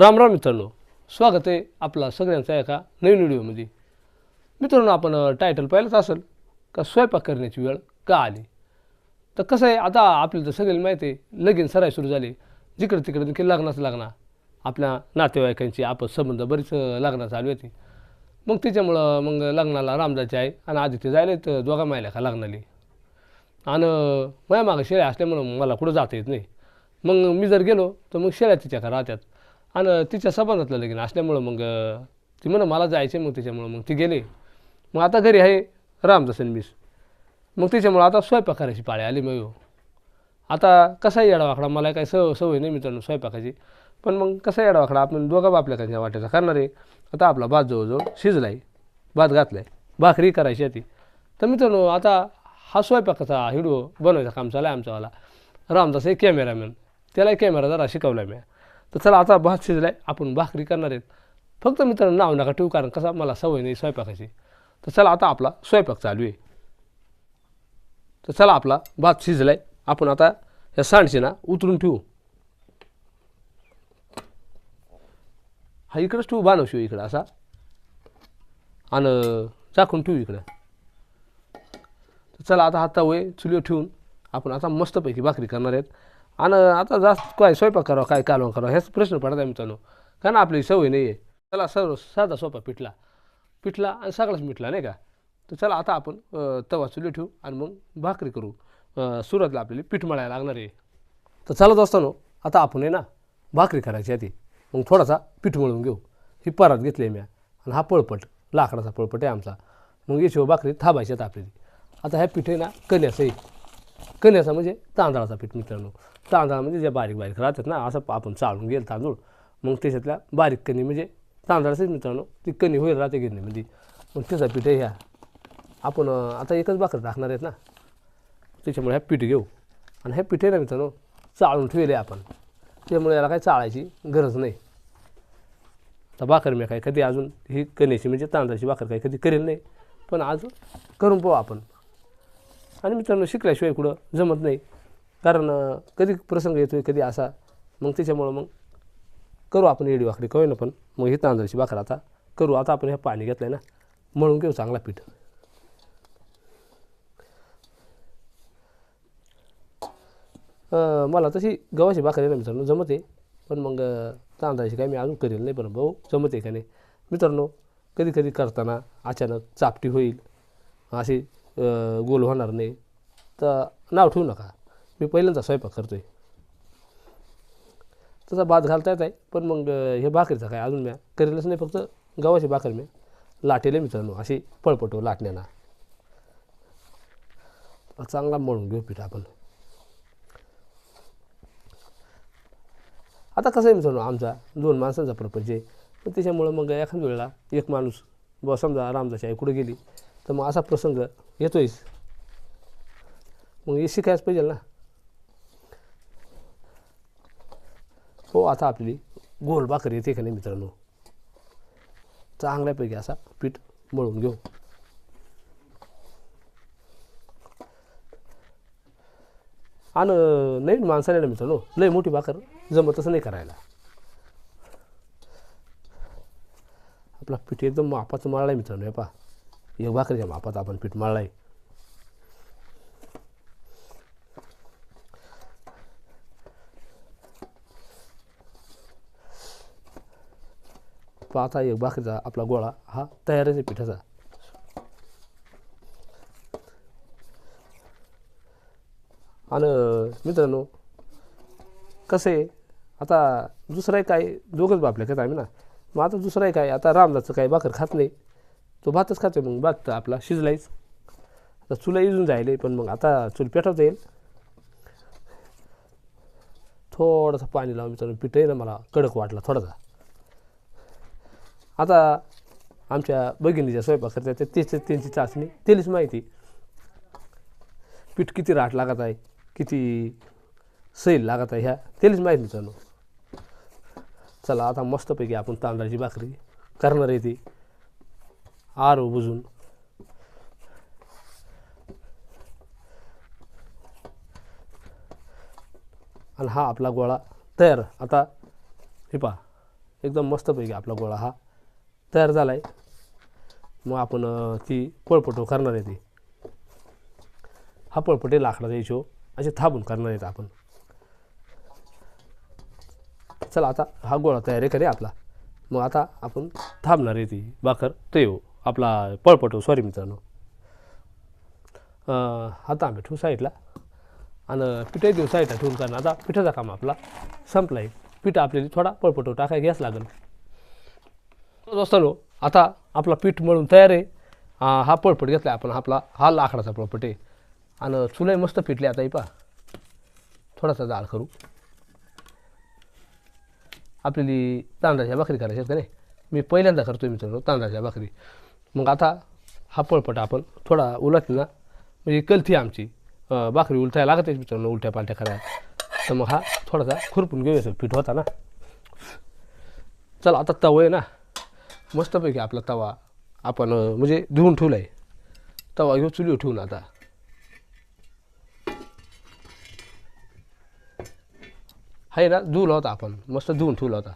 रामराम मित्रांनो स्वागत आहे आपला सगळ्यांचा एका नवीन व्हिडिओमध्ये. मित्रांनो आपण टायटल पाहिलंच असेल का स्वयंपाक करण्याची वेळ का आली? तर कसं आहे आता आपल्याला तर सगळ्यांना माहिती आहे लगीन सराय सुरू झाली. जिकडे तिकडे देखील लग्नाच लागणार. आपल्या नातेवाईकांची आपस संबंध बरीच अ, चालू होती मग त्याच्यामुळं मग लग्नाला रामदाची आहे आणि आदित्य जायला तर दोघा मायला का लग्नाली. आणि माझ्या मागं शेळ्या असल्यामुळं मला कुठं जाता येत नाही. मग मी जर गेलो तर मग शेळ्या तिच्या का राहत्यात आणि तिच्या संबंधातलं लगीन असल्यामुळं मग ती म्हणा मला जायचे मग त्याच्यामुळं मग ती गेले. मग आता घरी आहे रामदासन मीस. मग त्याच्यामुळं आता स्वयंपाक करायची पाळी आली मग. आता कसा येडावाकडा मला काही सव सवय नाही मित्रांनो स्वयंपाकाची. पण मग कसा येडावाकडा आपण दोघा बापल्याकांच्या वाट्याचा करणार आहे. आता आपला भात जवळजवळ शिजला आहे भात घातला आहे भाकरी करायची आहे ती. तर मित्रांनो आता हा स्वयंपाकाचा व्हिडिओ बनवायचा काम चालू आहे आमचावाला रामदास एक कॅमेरामॅन त्याला कॅमेरा जरा शिकवला मी तर चला आता भात शिजलाय आपण भाकरी करणार आहेत. फक्त मित्रांनो नाव नका ठेवू कारण कसा मला सवय नाही स्वयंपाकाची. तर चला आता आपला स्वयंपाक चालू आहे. तर चला आपला भात शिजलाय. आपण आता या सांडशी ना उतरून ठेवू. हा इकडंच ठेवू बांधवशिव इकडं असा. आणि झाकून ठेवू इकडं. तर चला आता हात वय चुलीवर ठेवून आपण आता मस्तपैकी भाकरी करणार आहेत. आणि आता जास्त काय स्वयंपाक करावा काय कालवण करावं ह्याच प्रश्न पडत आहे मित्रांनो. कारण आपली सवय नाही आहे चला सर्व साधा सोपा पिठला. पिठला आणि सगळाच मिठला नाही का? तर चला आता आपण तवा चुली ठेवू आणि मग भाकरी करू. अं, सुरुवातीला आपल्याला पीठ मळायला लागणार आहे. तर चालत असताना आता आपण आहे ना भाकरी करायची आहे ती मग थोडासा पीठ मळून घेऊ. ही परात घेतली आहे मी आणि हा पळपट लाकडाचा पळपट आहे आमचा. मग याशिवाय भाकरी थांबायची आहेत आपल्याला. आता ह्या पीठ आहे ना कण्याचं आहे. कण्याचा म्हणजे तांदळाचा पीठ मित्रांनो. तांदळा म्हणजे जे बारीक बारीक राहतात ना असं आपण चाळून गेलं तांदूळ. मग त्याच्यातल्या बारीक कणी म्हणजे तांदळाचंच मित्रांनो. ती कणी होईल राहते गिरणीमध्ये मग त्याचा पीठ आहे ह्या. आपण आता एकच भाकर टाकणार आहेत ना. त्याच्यामुळे ह्या पीठ घेऊ. आणि ह्या पीठ आहे ना मित्रांनो चाळून ठेवले आपण. त्यामुळे याला काही चाळायची गरज नाही. तर भाकर मी काय कधी अजून ही कण्याची म्हणजे तांदळाची भाकर काही कधी करेल नाही. पण आज करून पाहू आपण. आणि मित्रांनो शिकल्याशिवाय कुठं जमत नाही. कारण कधी प्रसंग येतो आहे कधी असा. मग त्याच्यामुळं मग करू आपण येडी वाकडी करू ना पण? मग हे तांदळाची भाकर आता करू. आता आपण हे पाणी घेतलं आहे ना मळून घेऊ चांगला पीठ. मला तशी गव्हाची भाकर आहे ना मित्रांनो जमत आहे. पण मग तांदळाची काय मी अजून करेल नाही पण भाऊ जमत आहे का नाही? मित्रांनो कधी कधी करताना अचानक चापटी होईल. अशी गोल होणार नाही. तर नाव ठेवू नका. मी पहिल्यांदा स्वयंपाक करतो आहे तसा भात घालता येत आहे पण मग हे भाकरीचा काय अजून म्या करेलच नाही फक्त गव्हाची भाकर मी लाटेले मित्रांनो अशी पळपटो लाटण्याना चांगला मळून घेऊ पीठ आपण. आता कसं आहे मित्रांनो आमचा दोन माणसांचा प्रपंच आहे. त्याच्यामुळं मग एखाद्या वेळेला एक माणूस ब समजा रामदाची आई कुठे गेली तर मग असा प्रसंग येतोयच. मग हे शिकायच पाहिजे ना. हो आता आपली गोल भाकर येते का नाही मित्रांनो? चांगल्यापैकी असा पीठ मळून घेऊ. आणि नवीन माणसाने ना मित्रांनो लय मोठी भाकर जमतच नाही करायला. आपला पीठ एकदम मापाचं मळला आहे मित्रांनो हे पा एक भाकरीच्या मापात आपण पीठ मळलं आहे पाहता एक भाकरीचा आपला गोळा हा तयारच आहे पिठाचा. आणि मित्रांनो कसं आहे? आता दुसरं काय? दोघंच बापल्या खात आम्ही ना. मग आता दुसरं आहे काय? आता रामदासचं काही भाकर खात नाही. तो भातच खातो मग भात तर आपला शिजलायच. आता चुला इजून जायले पण मग आता चूल पेटवता येईल. थोडंसं पाणी लावून मित्रांनो पीठ आहे ना मला कडक वाटला थोडासा. आता आमच्या भगिनीच्या स्वयंपाक करतात तेच त्यांची चाचणी तेलीच माहिती पीठ किती राट लागत आहे किती सैल लागत आहे ह्या तेलीच माहीत मित्रांनो. चला आता मस्तपैकी आपण तांदळाची भाकरी करणार आहे ती. आरो बुजून. आणि हा आपला गोळा तयार. आता हे पहा एकदम मस्तपैकी आपला गोळा हा तयार झाला आहे मग आपण ती पळपटो करणार आहे ती. हा पळपटे लाकडाचा हिशोब असे थांबून करणार आहेत आपण. चला आता हा गोळा तयार आहे करे आपला? मग आता आपण थांबणार आहे ती. भाकर ते हो. आपला पळपटू सॉरी मित्रांनो. आता आम्ही ठेवू साईडला. आणि पिठे देऊ साईडला ठेवून कारण आता पिठाचा काम आपला संपला आहे पीठ आपल्याला थोडा पळपटू टाकाय घ्यास लागेल. दोस्तांनो आता आपला पीठ मळून तयार आहे. हा पळपट घेतला आपण आपला हा लाकडाचा पळपट आहे. आणि चुलाही मस्त पिटली आता ही पा थोडासा जाळ करू. आपल्याली तांदळाच्या भाकरी करायच्या का नाही? मी पहिल्यांदा करतो मित्रांनो तांदळाच्या भाकरी. मग आता हा पळपट आपण थोडा उलटला ना. म्हणजे कलथी आमची. भाकरी उलटायला आहे मित्रांनो उलट्या पालट्या करायला. तर मग हा थोडासा खुरपून घेऊया पीठ होता ना. चला आता तवा आहे ना. मस्तपैकी आपला तवा आपण म्हणजे धुवून ठेवला आहे तवा घेऊ चुलीवर ठेवून आता. आहे ना धुवला होता आपण. मस्त धुवून ठेवला होता.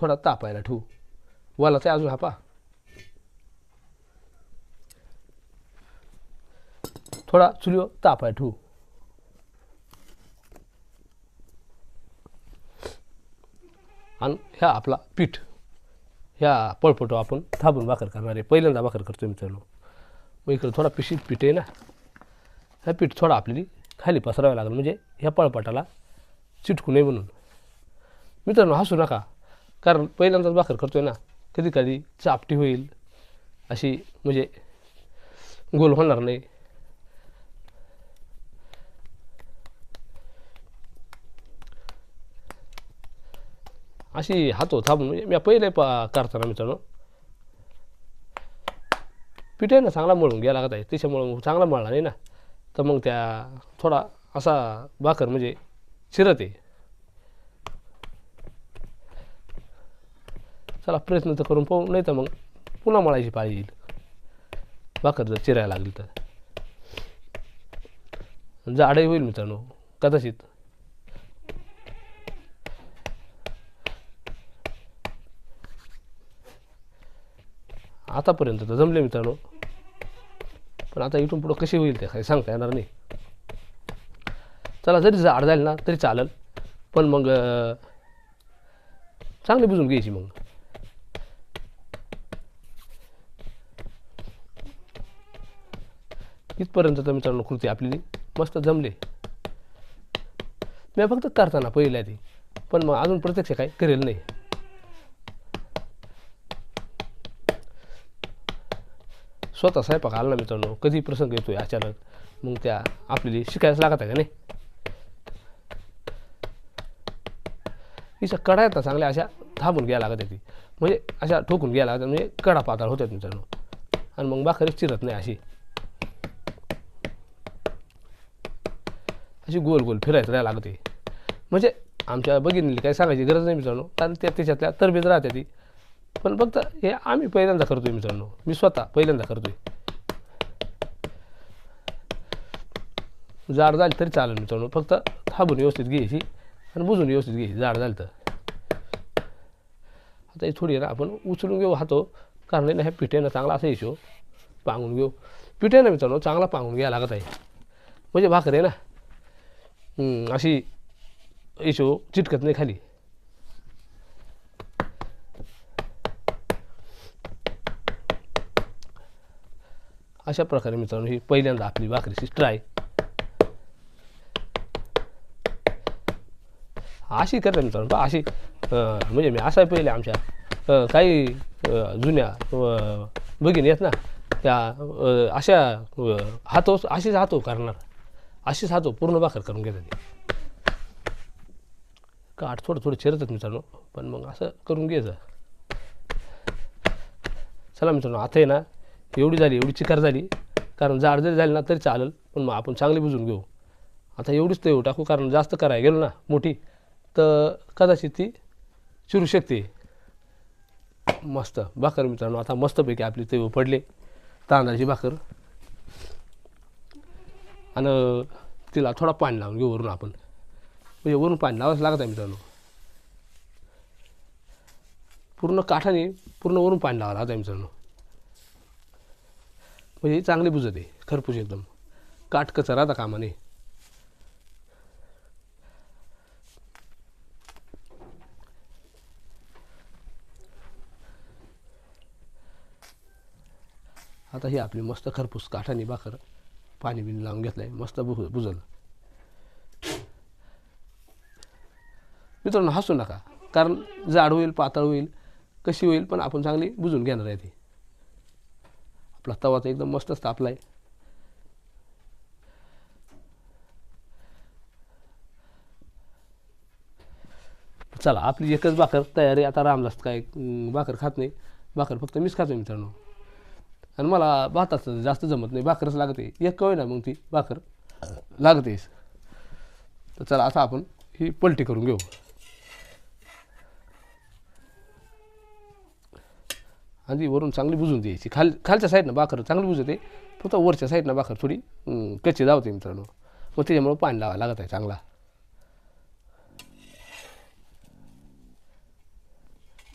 थोडा तापायला ठेवू. वाला ते अजून हा पा थोडा चुलीवर तापायला ठेवू. आणि ह्या आपला पीठ ह्या पळपटो आपण थांबून भाकर करणार आहे. पहिल्यांदा भाकर करतो मित्रांनो. मग इकडं थोडा पिशीत पीठ आहे ना ह्या पीठ थोडा आपल्याला खाली पसरावं लागेल. म्हणजे ह्या पळपटाला चिटकू नये म्हणून. मित्रांनो हसू नका. कारण पहिल्यांदाच भाकर आहे ना कधी कधी चापटी होईल. अशी म्हणजे गोल होणार नाही. अशी हातो थांबून म्हणजे मी पहिले पा करताना मित्रांनो. पीठ आहे ना चांगला मळून गेला लागत आहे. त्याच्यामुळं चांगला मळला नाही ना. तर मग त्या थोडा असा भाकर म्हणजे चिरत आहे. चला प्रयत्न तर करून पाहू. नाही तर मग पुन्हा मळायची पाळी येईल. भाकर जर चिरायला लागली तर. जाडही होईल मित्रांनो. कदाचित. आतापर्यंत तर जमले मित्रांनो. पण आता इथून पुढं कशी होईल ते काही सांगता येणार नाही. चला जरी जाड जाईल ना तरी चालेल. पण मग चांगली बुजून घ्यायची मग. इथपर्यंत तर मित्रांनो कृती आपली मस्त जमले. मी फक्त करताना पहिल्या ती पण मग अजून प्रत्यक्ष काही करेल नाही. स्वतः स्वयंपाक आला ना मित्रांनो कधी प्रसंग येतो आहे अचानक मग त्या आपल्याला शिकायला लागत आहे का नाही? हिच्या कडा येतात चांगल्या अशा थांबून घ्यायला लागत आहे ती म्हणजे अशा ठोकून घ्यायला लागतात म्हणजे कडा पातळ होतात मित्रांनो. आणि मग बाकरी चिरत नाही अशी. अशी गोल गोल फिरायचं राहायला लागते म्हणजे आमच्या भगिनीला काही सांगायची गरज नाही मित्रांनो कारण त्या त्याच्यातल्या तरबेज राहते ती. पण फक्त हे आम्ही पहिल्यांदा करतोय मित्रांनो. मी स्वतः पहिल्यांदा करतोय. जाड झाली तरी चालेल मित्रांनो. फक्त थांबून व्यवस्थित घ्यायची आणि बुजून व्यवस्थित घ्यायची. जाड झाली तर. आता ही थोडी आहे ना आपण उचलून घेऊ हातो. कारण नाही ना ह्या पिठ्यानं चांगला असा हिशो पांगून घेऊ. पिठ्यानं मित्रांनो चांगला पांगून घ्यायला लागत आहे. म्हणजे भाकर आहे ना. अशी हिशो चिटकत नाही खाली. अशा प्रकारे मित्रांनो ही पहिल्यांदा आपली भाकरीची ट्राय. अशी करता मित्रांनो अशी म्हणजे मी असा पहिले आमच्या काही जुन्या भगिनी आहेत ना त्या अशा हातो अशीच हातो करणार. अशीच हातो पूर्ण भाकर करून घेतात काठ थोडं थोडं चिरतात मित्रांनो पण मग असं करून घ्यायचं. चला मित्रांनो आता आहे ना एवढी झाली एवढी चिकार झाली. कारण जाड जरी झाली ना तरी चालेल. पण मग आपण चांगली बुजून घेऊ. आता एवढीच तेव टाकू कारण जास्त करायला गेलो ना मोठी तर कदाचित ती चिरू शकते. मस्त. भाकर मित्रांनो आता मस्तपैकी आपली तेव पडले. तांदळाची भाकर. आणि तिला थोडा पाणी लावून घेऊ वरून आपण. म्हणजे वरून पाणी लावायचं लागत आहे मित्रांनो. पूर्ण काठाने पूर्ण वरून पाणी लावायला आहे मित्रांनो. म्हणजे चांगले चांगली बुजत आहे खरपूस एकदम. काठ कचरा आता कामाने. आता ही आपली मस्त खरपूस काठाने भाकर पाणी बिणी लावून घेतलं आहे मस्त बु बुजल. मित्रांनो हसू नका कारण जाड होईल पातळ होईल कशी होईल पण आपण चांगली बुजून घेणार आहे ती. आपला तवा तर एकदम मस्तच तापला आहे चला आपली एकच भाकर तयार आहे आता रामदास काय भाकर खात नाही. भाकर फक्त मीच खातो मित्रांनो. आणि मला भाताचं जास्त जमत नाही भाकरच लागते. एक कळ ना मग ती भाकर लागतेच. तर चला आता आपण ही पलटी करून घेऊ. आधी वरून चांगली बुजून द्यायची. खाल खालच्या साईडनं बाखर चांगली बुजते फक्त वरच्या साईडनं भाकर थोडी कच्ची धावते मित्रांनो. मग त्याच्यामुळं पाणी लावा लागत आहे चांगला.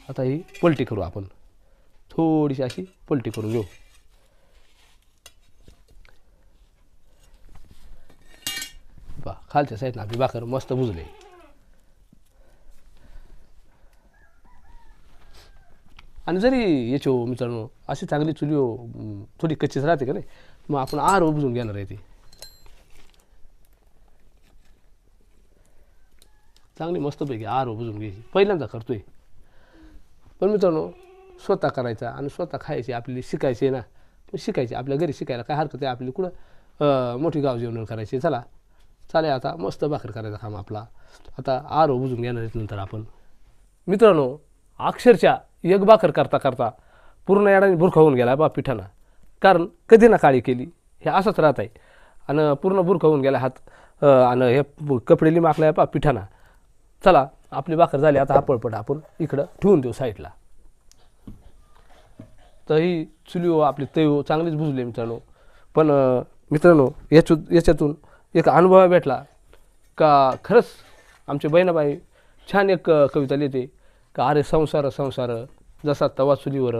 आता ही पलटी करू आपण. थोडीशी अशी पलटी करून घेऊ. बा खालच्या साईडनं आपली बाखर मस्त बुजले. आणि जरी याचो मित्रांनो अशी चांगली चुली थोडी कच्चीच राहते का नाही मग आपण आर उपजून घेणार आहे ती. चांगली मस्तपैकी आर बुजून घ्यायची. पहिल्यांदा करतोय. पण मित्रांनो स्वतः करायचा आणि स्वतः खायची आपली शिकायची आहे ना पण शिकायची. आपल्या घरी शिकायला काय हरकत आहे? आपली कुठं मोठी गाव जेवण करायची चला. चालेल आता मस्त भाकर करायचा काम आपला. आता आर उपजून घेणार आहेत नंतर आपण. मित्रांनो अक्षरशः एक भाकर करता करता पूर्ण याडाने बुरखा होऊन गेला बा पिठानं. कारण कधी ना काळी केली. हे असंच राहत आहे. आणि पूर्ण बुरखा होऊन गेला हात आणि हे कपडे लिमाकला बाप पिठानं. चला आपली भाकर झाली. आता हा पळपट आपण इकडं ठेवून देऊ साईडला. तर ही चुलीओ हो, आपली तयो हो, चांगलीच बुजली मित्रांनो. पण मित्रांनो याचू याच्यातून एक अनुभव भेटला. का खरंच आमचे बहिणाबाई छान एक कविता लिहिते. का अरे संसार संसार. जसा तवा चुलीवर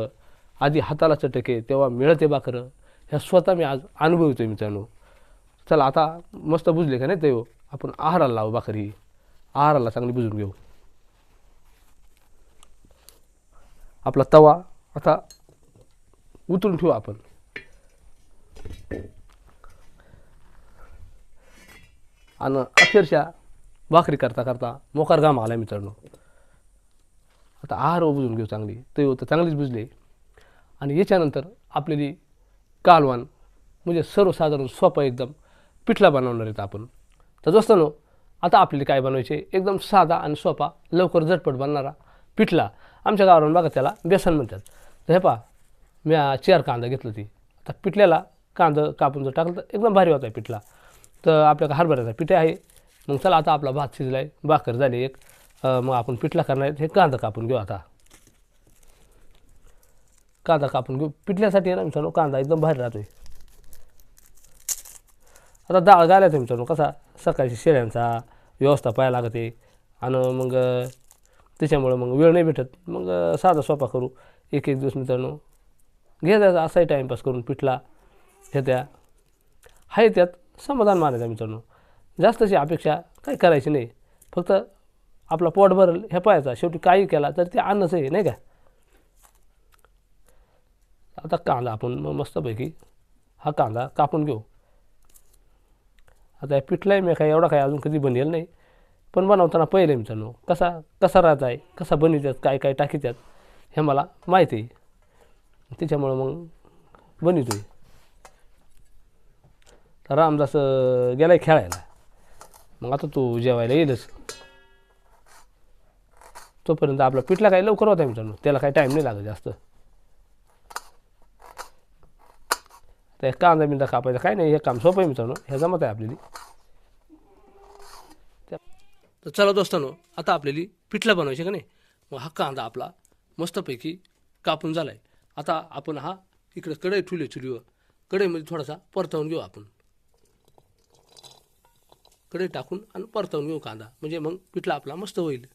आधी हाताला चटके तेव्हा मिळते भाकर. ह्या स्वतः मी आज अनुभवतोय मित्रांनो. चला आता मस्त बुजले का नाही ते आपण आहाराला लावू बाकरी आहाराला चांगली बुजून घेऊ. आपला तवा आता उतरून ठेवू आपण. आणि अक्षरशः भाकरी करता करता मोकार घाम आला मित्रांनो. आता आहार बुजून घेऊ चांगली. ते तर चांगलीच बुजले आणि याच्यानंतर आपलेली कालवान म्हणजे सर्वसाधारण सोपा एकदम पिठला बनवणार आहेत आपण. तर दोस्तांनो आता आपल्याला काय बनवायचे? एकदम साधा आणि सोपा लवकर झटपट बनणारा पिठला. आमच्या गावावरून बघा त्याला बेसन म्हणतात. तर हे पहा मी चेअर कांदा घेतलं ती. आता पिठल्याला कांदा कापून जर टाकलं तर एकदम भारी होता पिठला. तर आपल्याकडे हरभऱ्याचा पिठे आहे. मग चला आता आपला भात शिजला आहे भाकर झाली एक. मग आपण पिठला करणार हे कांदा कापून घेऊ आता. कांदा कापून घेऊ. पिठल्यासाठी आहे ना मित्रांनो कांदा एकदम भारी राहतो आता डाळ घालायचं मित्रांनो कसा? सकाळची शेळ्यांचा व्यवस्था पाहायला लागते. आणि मग त्याच्यामुळं मग वेळ नाही भेटत. मग साधा सोपा करू. एक एक दिवस मित्रांनो घे द्यायचा असाही टाईमपास करून पिठला हे त्या. आहे त्यात समाधान मानायचं मित्रांनो. जास्तची अपेक्षा काही करायची नाही. फक्त आपला पोट भरल हे पाहायचा. शेवटी काही केला तर ते अन्नच आहे नाही का? आता कांदा आपण मग मस्तपैकी हा कांदा कापून घेऊ. आता या पिठलाही मी काय एवढा काय अजून कधी बनेल नाही पण बनवताना पहिले मित्रांनो कसा कसा राहता आहे कसा बनवितात काय काय टाकीतात हे मला माहिती आहे. त्याच्यामुळं मग बनवतोय. रामदास गेला गेलाय खेळायला. मग आता तू जेवायला येईलच. तोपर्यंत आपला पिठला काही लवकर होता मित्रांनो. त्याला काही टाईम नाही लागत जास्त. तर एक कांदा बिंदा कापायचा. काय नाही हे काम सोपं आहे मित्रांनो. हे जमत आहे आपल्याली. तर चला दोस्तांनो आता आपल्याली पिठला बनवायचे का नाही? मग हा कांदा आपला मस्तपैकी कापून झाला आहे आता आपण हा इकडे कढई ठुली चुलीवर. कढईमध्ये थोडासा परतवून घेऊ आपण. कढई टाकून आणि परतवून घेऊ कांदा. म्हणजे मग पिठला आपला मस्त होईल.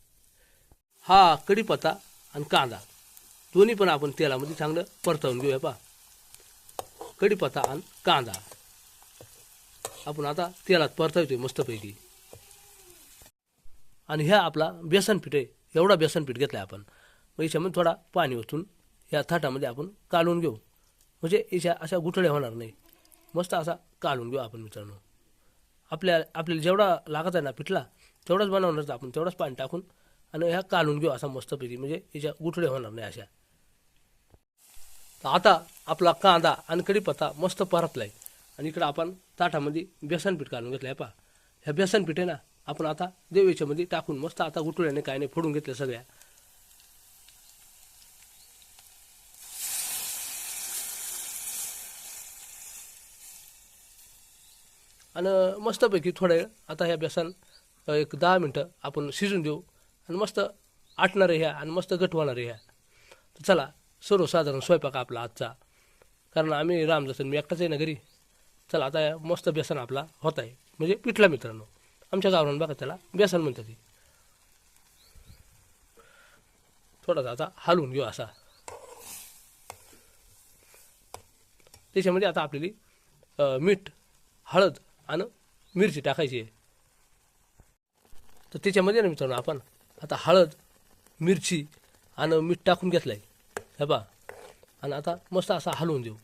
हा कढीपत्ता आणि कांदा. दोन्ही पण आपण तेलामध्ये चांगलं परतवून घेऊया पा कढीपत्ता आणि कांदा. आपण आता तेलात परतवतोय मस्तपैकी. आणि ह्या आपला बेसन पीठ आहे. एवढा बेसन पीठ घेतला आपण. मग याच्यामध्ये थोडा पाणी ओतून ह्या थाटामध्ये आपण काढून घेऊ. म्हणजे याच्या अशा गुठळ्या होणार नाही. मस्त असा काढून घेऊ आपण मित्रांनो. आपल्या आपल्याला जेवढा लागत आहे ना पिठला तेवढाच बनवणार आपण तेवढंच पाणी टाकून आणि ह्या काढून घेऊ असा मस्तपैकी म्हणजे याच्या गुठळ्या होणार नाही अशा. तर आता आपला कांदा आणि कढीपत्ता मस्त परतला आहे आणि इकडं आपण ताटामध्ये बेसनपीठ काढून घेतलं आहे पा ह्या बेसनपीठ आहे ना आपण आता देवीच्यामध्ये टाकून मस्त आता गुटुळ्याने काय नाही फोडून घेतल्या सगळ्या. आणि मस्तपैकी थोडं वेळ आता ह्या बेसन एक दहा मिनटं आपण शिजून देऊ. आणि मस्त आटणारे ह्या आणि मस्त गटवणारे ह्या. तर चला सर्वसाधारण स्वयंपाक आपला आजचा. कारण आम्ही राम जसन मी एकटाच आहे ना घरी. चला आता मस्त बेसन आपला होत आहे म्हणजे पिठला मित्रांनो. आमच्या गावाला बघा त्याला बेसन म्हणतात ती. थोडासा आता हलवून घेऊ असा. त्याच्यामध्ये आता आपल्याली मीठ हळद आणि मिरची टाकायची आहे. तर त्याच्यामध्ये ना मित्रांनो आपण आता हळद मिरची आणि मीठ टाकून घेतलं आहे हे बा आणि आता मस्त असा हलवून देऊ.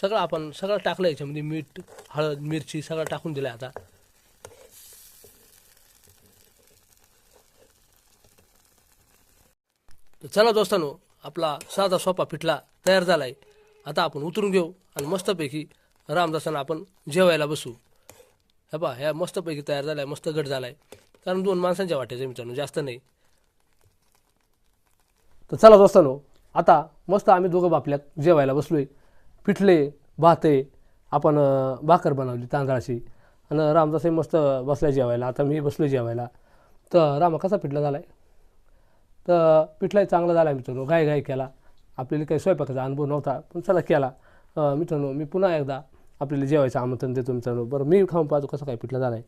सगळं आपण सगळं टाकलं याच्यामध्ये मीठ हळद मिरची सगळं टाकून दिलं आता. तर चला दोस्तानो आपला साधा सोपा पिठला तयार झाला आहे आता आपण उतरून घेऊ आणि मस्तपैकी रामदासांना आपण जेवायला बसू. हे पा ह्या मस्तपैकी तयार झाला आहे मस्त गट झाला आहे कारण दोन माणसांच्या वाट्याचं मित्रांनो जास्त नाही. तर चला दोस्तानो आता मस्त आम्ही दोघं बापल्यात जेवायला बसलोय. पिठले भाते आपण भाकर बनवली तांदळाची. आणि रामदासही मस्त बसलाय जेवायला आता मी बसलोय जेवायला. तर रामा कसा पिठला झाला आहे तर पिठलाही चांगला झाला आहे मित्रांनो गाय गाय केला. आपल्याला काही स्वयंपाकाचा अनुभव नव्हता पण चला केला. मित्रांनो मी पुन्हा एकदा आपल्याला जेवायचं आमंत्रण देतो मित्रांनो. बरं मी खाऊन पाहतो कसं काय पिठला झाला आहे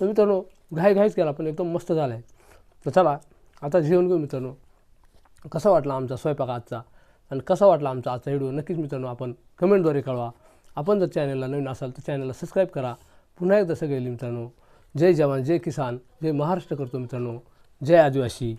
तर मित्रांनो घाई घाईच केला पण एकदम मस्त झाला आहे तर चला आता जेवण घेऊ मित्रांनो. कसा वाटला आमचा स्वयंपाक आजचा? आणि कसा वाटला आमचा आजचा व्हिडिओ? नक्कीच मित्रांनो आपण कमेंटद्वारे कळवा. आपण जर चॅनलला नवीन असाल तर चॅनलला सबस्क्राईब करा. पुन्हा एकदा सगळे मित्रांनो जय जवान जय किसान जय महाराष्ट्र करतो मित्रांनो. जय आदिवासी.